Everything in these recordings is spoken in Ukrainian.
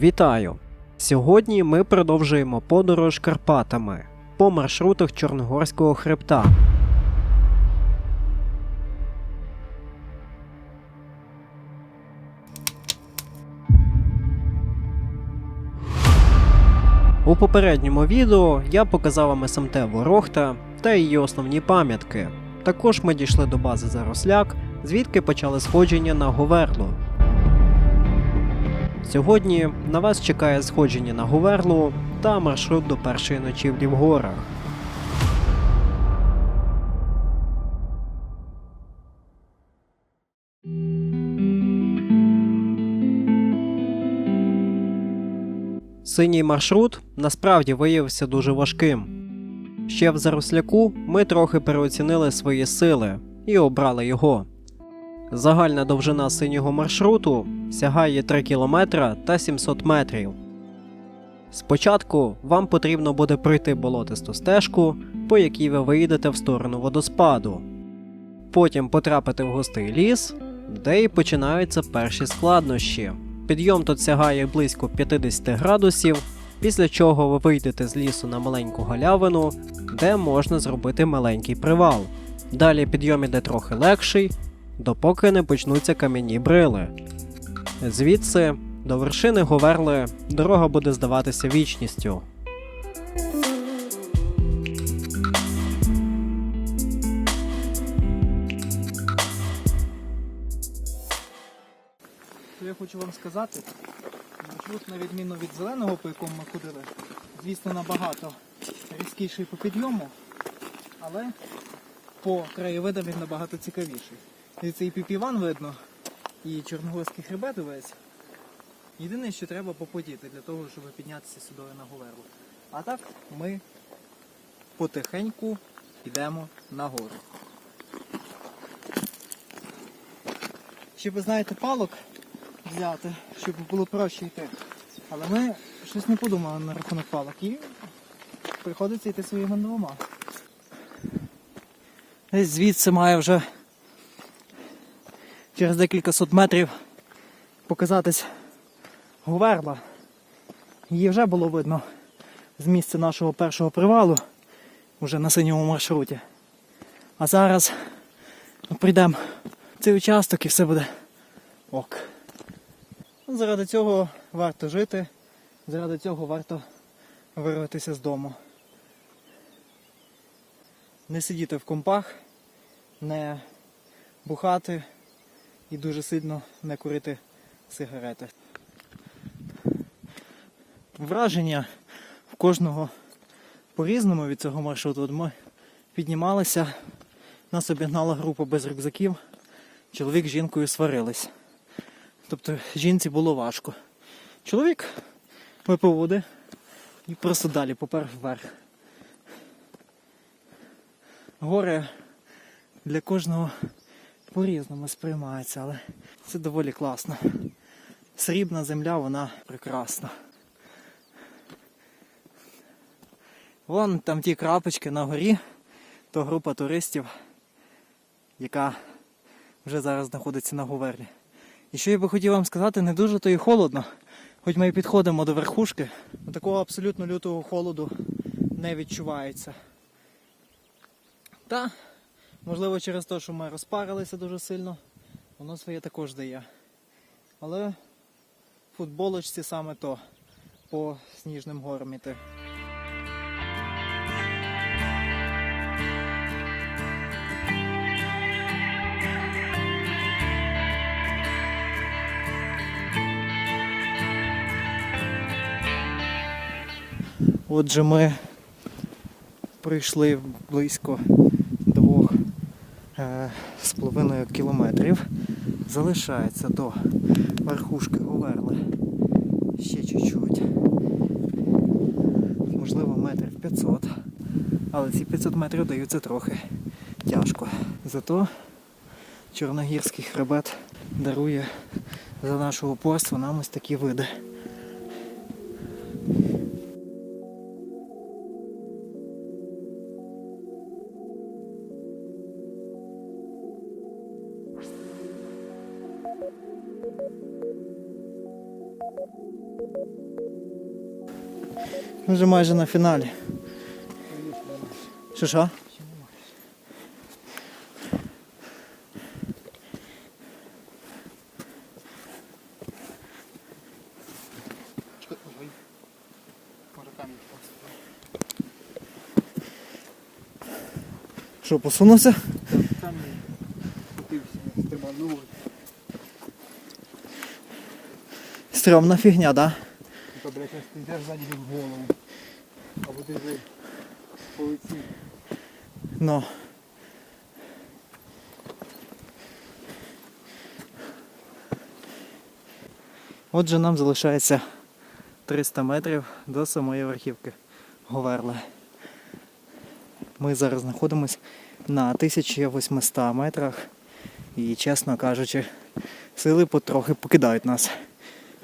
Вітаю! Сьогодні ми продовжуємо подорож Карпатами по маршрутах Чорногорського хребта. У попередньому відео я показав вам СМТ Ворохта та її основні пам'ятки. Також ми дійшли до бази Заросляк, звідки почали сходження на Говерлу. Сьогодні на вас чекає сходження на Говерлу та маршрут до першої ночівлі в горах. Синій маршрут насправді виявився дуже важким. Ще в Заросляку ми трохи переоцінили свої сили і обрали його. Загальна довжина синього маршруту сягає 3 км та 700 метрів. Спочатку вам потрібно буде пройти болотисту стежку, по якій ви виїдете в сторону водоспаду. Потім потрапити в густий ліс, де і починаються перші складнощі. Підйом тут сягає близько 50 градусів, після чого ви вийдете з лісу на маленьку галявину, де можна зробити маленький привал. Далі підйом іде трохи легший, допоки не почнуться кам'яні брили. Звідси до вершини Говерли дорога буде здаватися вічністю. Я хочу вам сказати, маршрут, на відміну від зеленого, по якому ми ходили, звісно, набагато різкіший по підйому, але по краєвидам він набагато цікавіший. І цей піпіван видно, і Чорногорський хребет увесь. Єдине, що треба попотіти для того, щоб піднятися сюди на Говерлу. А так ми потихеньку йдемо нагору. Ще ви знаєте палок взяти, щоб було проще йти. Але ми щось не подумали на рахунок палок і приходиться йти своїми двома. Десь звідси має вже через декілька сот метрів показатись Говерла. Її вже було видно з місця нашого першого привалу, уже на синьому маршруті. А зараз ми прийдемо в цей участок і все буде ок. Заради цього варто жити, заради цього варто вирватися з дому. Не сидіти в компах, не бухати і дуже сильно не курити сигарети. Враження в кожного по-різному від цього маршруту. От ми піднімалися, нас обігнала група без рюкзаків, чоловік з жінкою сварились. Тобто жінці було важко. Чоловік випив води і просто далі попер вверх. Горе для кожного по-різному сприймається, але це доволі класно. Срібна земля, вона прекрасна. Вон там ті крапочки на горі, то група туристів, яка вже зараз знаходиться на Говерлі. І що я би хотів вам сказати, не дуже то і холодно. Хоч ми і підходимо до верхушки, такого абсолютно лютого холоду не відчувається. Та, можливо, через те, що ми розпарилися дуже сильно, воно своє також дає. Але в футболочці саме то по сніжним горам іти. Отже, ми пройшли близько з половиною кілометрів. Залишається до верхушки Говерли ще чуть-чуть. Можливо, метрів 500. Але ці 500 метрів даються трохи тяжко. Зато Чорногірський хребет дарує за наше упорство нам ось такі види. Ми вже майже на фіналі. Що що? Що, посунувся? Стрьомна фігня, да? Тільки, блядь, ось ти йдеш ззаді в голову. Або ти вже по лиці. Ну. Отже, нам залишається 300 метрів до самої верхівки Говерли. Ми зараз знаходимося на 1800 метрах і, чесно кажучи, сили потрохи покидають нас.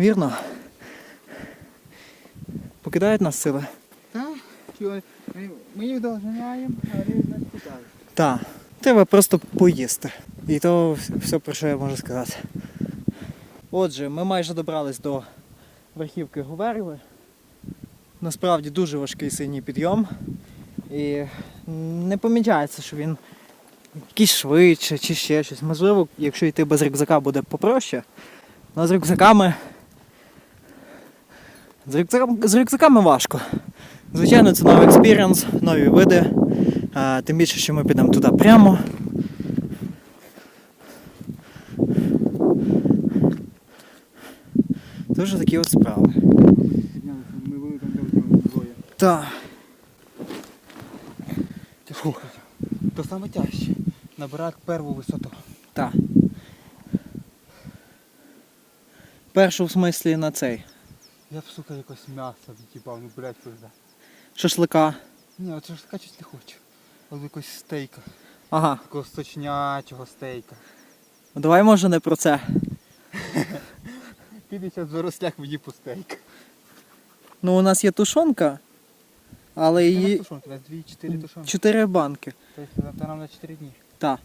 Вірно? Покидають нас сили? Так? Ми, їх довжиняємо, а вони нас питають. Так, треба просто поїсти. І то все, про що я можу сказати. Отже, ми майже добрались до верхівки Гуверли. Насправді дуже важкий синій підйом. І не помічається, що він якийсь швидше чи ще щось. Можливо, якщо йти без рюкзака буде попроще. Але з рюкзаками. З рюкзаками, з рюкзаками важко. Звичайно, це новий експірієнс, нові види. А, тим більше, що ми підемо туди прямо. Вже такі от справи. Ми були там, двоє. Так. Тяжко. То саме тяжче. Набирати перву висоту. Так. Першу в смислі на цей. Я б, сука, якось м'ясо відтіпав, ну, блядь, пизда. Шашлика. Ні, от ж щось не хочу. От якось стейка. Ага. Такого сочнячого стейка. Давай може не про це. Піде зараз в рослях мені по стейк. Ну, у нас є тушонка, але її Тушонки, у нас дві-чотири тушонки. чотири банки. Тобто це нам на 4 дні. Так.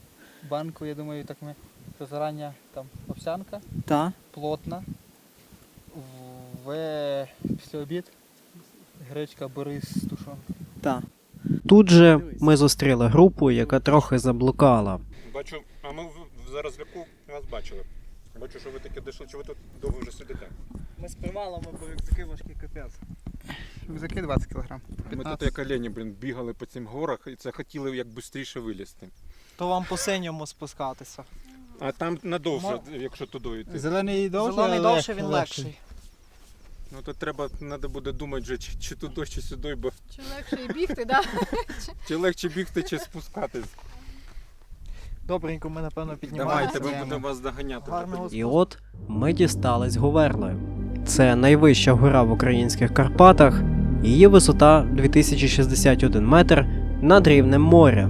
Банку, я думаю, так ми то зарання там овсянка, Так. плотна. В після обід гречка борис з тушонкою. Так. Тут же ми зустріли групу, яка трохи заблукала. Бачу, а ми в- зараз ляку вас бачили. Бачу, що ви таки дійшли, чи ви тут довго вже сидите. Ми з привалами, бо рюкзаки важкі капець. Рюкзаки 20 кг. Ми тут як олені, блін, бігали по цим горах і це хотіли як швидше вилізти. То вам по синьому спускатися. А там надовше, Мо- якщо туди йти. Зелений довше, Зелений але довше, він легший. Ну то треба, треба буде думати, вже, чи, чи туди, чи сюди, бо Чи легше і бігти, да? чи легше бігти, чи спускатись. Добренько, ми напевно піднімаємося. Давайте, ми будемо вас доганяти. Гарного І от ми дістались Говерли. Це найвища гора в українських Карпатах. Її висота 2061 метр над рівнем моря.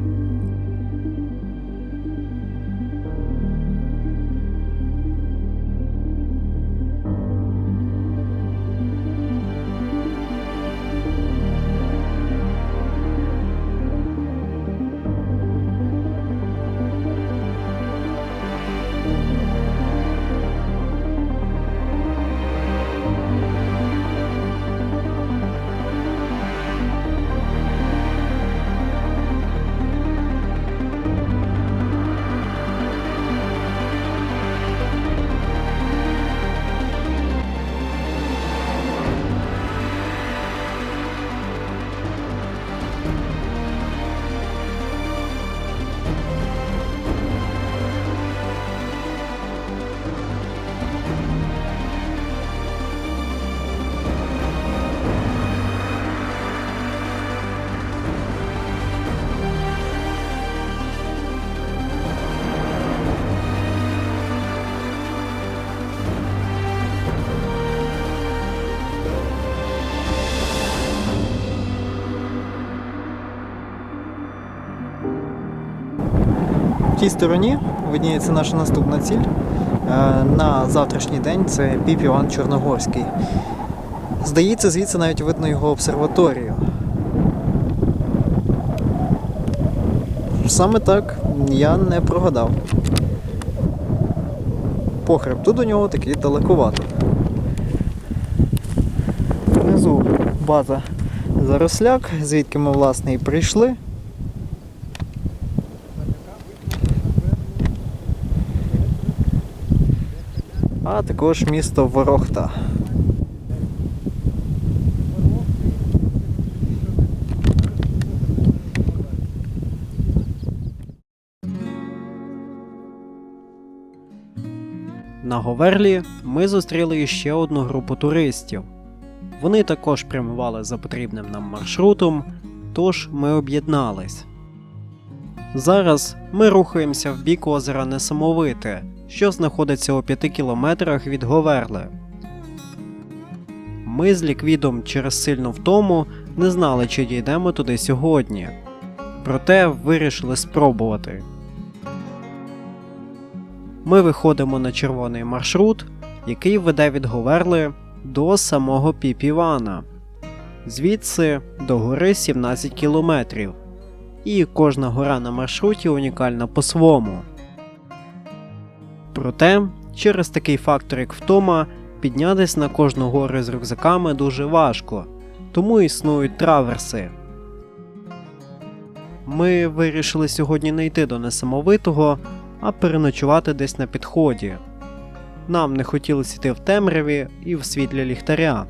Тій стороні видніється наша наступна ціль. Е, На завтрашній день це Піп Іван Чорногорський. Здається, звідси навіть видно його обсерваторію. Саме так я не прогадав. По хребту до нього таки далековато. внизу база Заросляк, звідки ми власне і прийшли. А також місто Ворохта. На Говерлі ми зустріли ще одну групу туристів. Вони також прямували за потрібним нам маршрутом, тож ми об'єднались. Зараз ми рухаємося в бік озера Несамовите, що знаходиться у 5 кілометрах від Говерли. Ми з ліквідом через сильну втому не знали, чи дійдемо туди сьогодні. Проте вирішили спробувати. Ми виходимо на червоний маршрут, який веде від Говерли до самого Піпівана. Звідси до гори 17 кілометрів. І кожна гора на маршруті унікальна по-свому. Проте, через такий фактор, як втома, піднятись на кожну гору з рюкзаками дуже важко, тому існують траверси. Ми вирішили сьогодні не йти до несамовитого, а переночувати десь на підході. Нам не хотілося йти в темряві і в світлі ліхтаря.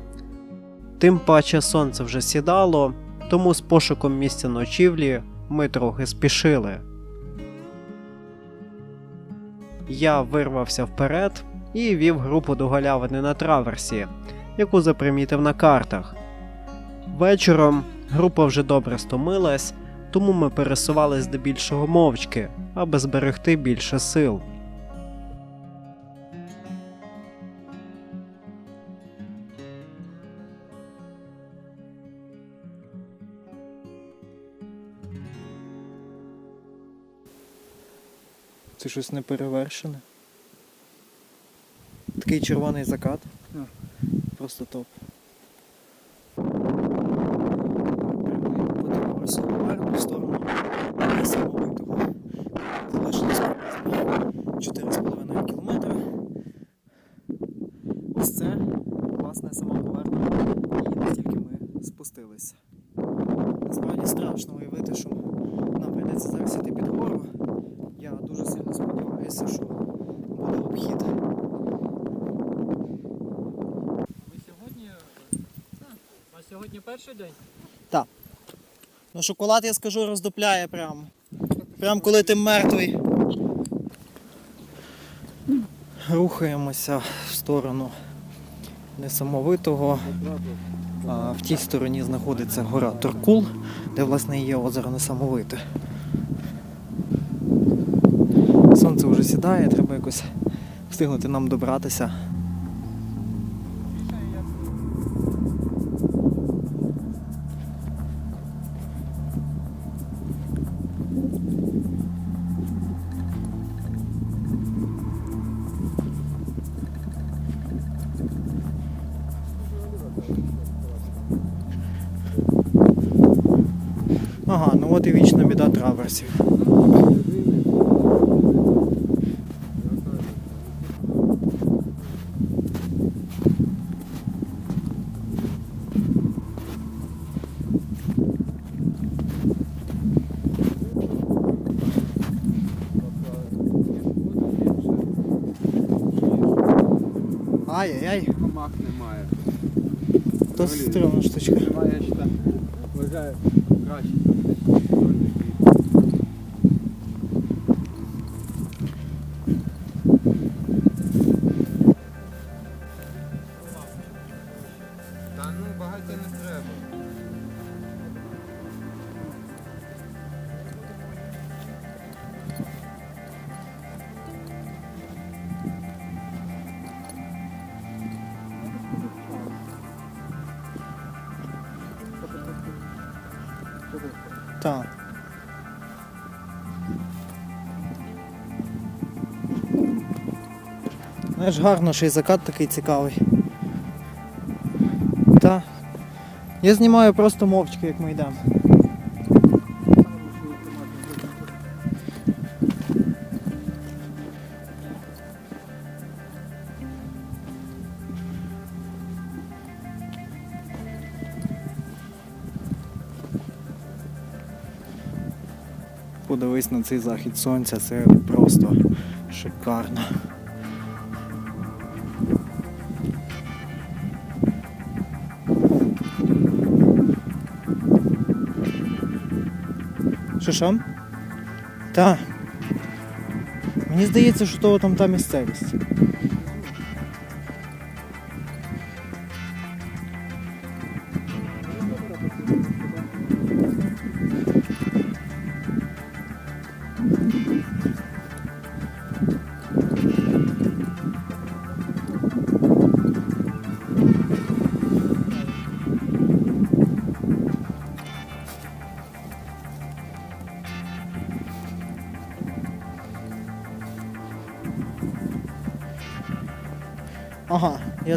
Тим паче сонце вже сідало, тому з пошуком місця ночівлі ми трохи спішили. Я вирвався вперед і вів групу до галявини на траверсі, яку запримітив на картах. Вечором група вже добре стомилась, тому ми пересували здебільшого мовчки, аби зберегти більше сил. Це щось неперевершене. Такий червоний закат. Ну. Просто топ. В сторону самовитого. Залишилось 4,5 кілометри. Ось це, власне, сама. І не тільки ми спустилися. Насправді страшно уявити, що нам прийдеться зараз іти під гору. Дуже сильно сподіваюся, що буде обхід. Ви сьогодні. А сьогодні перший день? Ну, шоколад, я скажу, роздупляє прямо. Прям коли ти мертвий. Рухаємося в сторону несамовитого. В тій стороні знаходиться гора Торкул, де власне є озеро Несамовите. Сідає, треба якось встигнути нам добратися. Ага, ну от і вічна біда траверсів. Ай-яй-яй, Комах немає. то стрімна штучка. Я вважаю краще. Так. Знаєш, гарно, що і закат такий цікавий. Та. Я знімаю просто мовчки, як ми йдемо. Подивись на цей захід сонця, це просто шикарно. Що? Та. Мені здається, що то там та місцевість.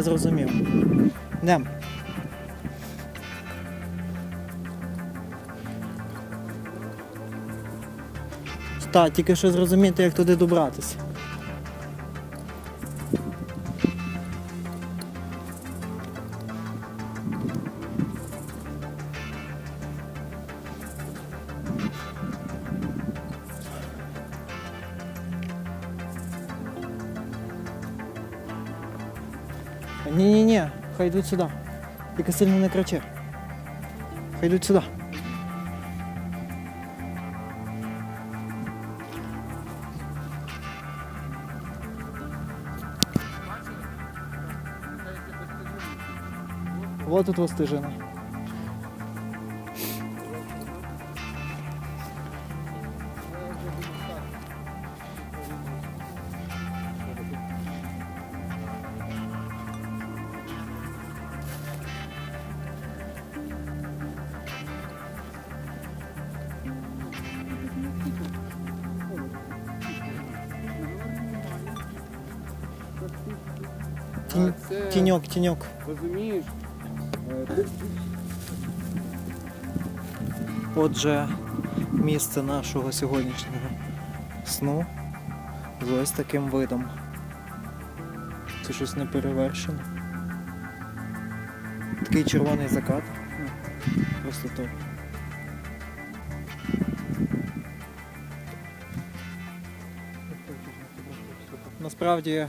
Зрозумів. Йдем. Так, тільки що зрозуміти, як туди добратися. Ні-ні-ні, хай йдуть сюди. Тільки сильно не кричи. Хай йдуть сюди. Вот тут стежина. Тінь, це, тіньок, тіньок. розумієш, Отже, місце нашого сьогоднішнього сну з ось таким видом. Це щось не перевершено. Такий червоний закат. Просто топ. Насправді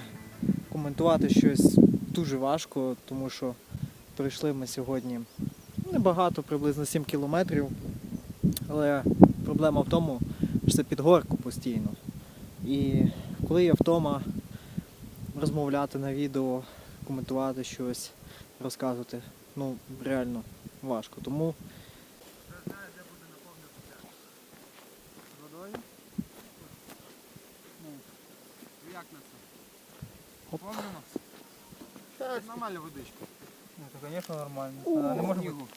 коментувати щось дуже важко, тому що пройшли ми сьогодні небагато, приблизно 7 кілометрів. Але проблема в тому, що це під горку постійно. І коли є втома розмовляти на відео, коментувати щось, розказувати, ну реально важко. Тому як на це? Оп. Повнено? Так, нормальна водичка. ну, це, звісно, нормально. не може бути.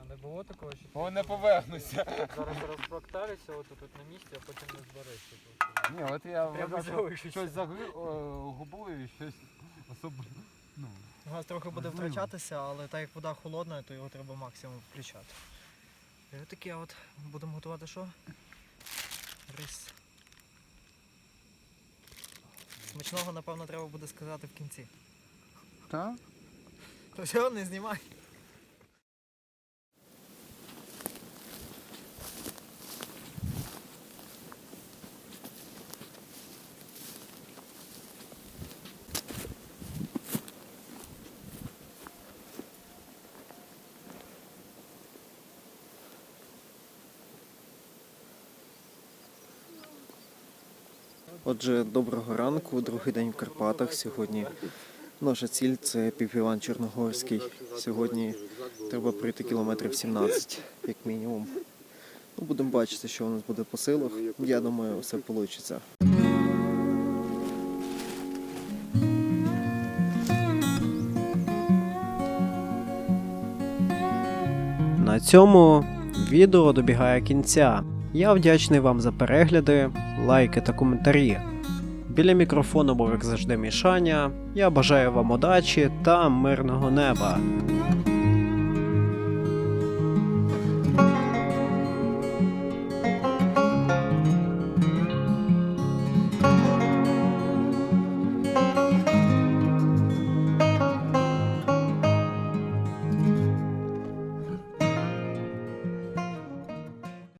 А не було такого, що О, не повернуся. зараз розбактаришся отут тут на місці, а потім не зберешся. Ні, от я вибачив, залишитися. щось загубив губою і щось особливо. Ну, У нас трохи буде Можливо. втрачатися, але так як вода холодна, то його треба максимум включати. І таке от будемо готувати що? Рис. Смачного, напевно, треба буде сказати в кінці. так? То все, не знімай. Отже, доброго ранку, другий день в Карпатах. Сьогодні наша ціль це півіван Чорногорський. Сьогодні треба пройти кілометрів 17, як мінімум. Ну, будемо бачити, що у нас буде по силах. Я думаю, все вийде. На цьому відео добігає кінця. Я вдячний вам за перегляди, лайки та коментарі. Біля мікрофону був як завжди Мішаня. Я бажаю вам удачі та мирного неба.